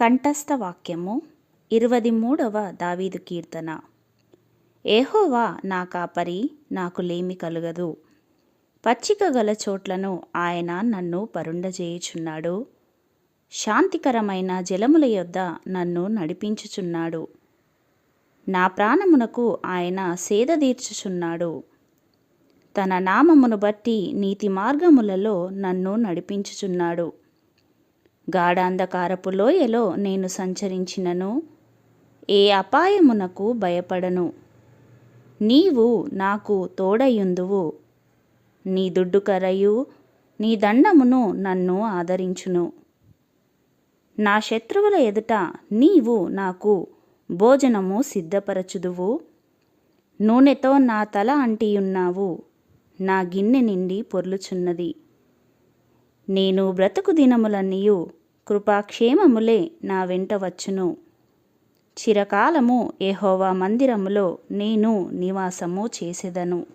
కంఠస్థ వాక్యము ఇరవది మూడవ దావీదు కీర్తన. ఏహోవా నా కాపరి నాకు లేమి కలుగదు. పచ్చిక గల చోట్లను ఆయన నన్ను పరుండజేయుచున్నాడు. శాంతికరమైన జలముల యొద్ద నన్ను నడిపించుచున్నాడు. నా ప్రాణమునకు ఆయన సేద తీర్చుచున్నాడు. తన నామమును బట్టి నీతి మార్గములలో నన్ను నడిపించుచున్నాడు. గాఢాంధకారపు లోయలో నేను సంచరించినను. ఏ అపాయమునకు భయపడను. నీవు నాకు తోడయుందువు నీ దుడ్డు కరయు నీ దండమును నన్ను ఆదరించును. నా శత్రువుల ఎదుట నీవు నాకు భోజనము సిద్ధపరచుదువు. నూనెతో నా తల అంటియున్నావు. నా గిన్నె నిండి పొర్లుచున్నది. నేను బ్రతుకు దినములన్నీయు కృపాక్షేమములే నా వెంట వచ్చును. చిరకాలము ఏహోవా మందిరములో నేను నివాసము చేసెదను.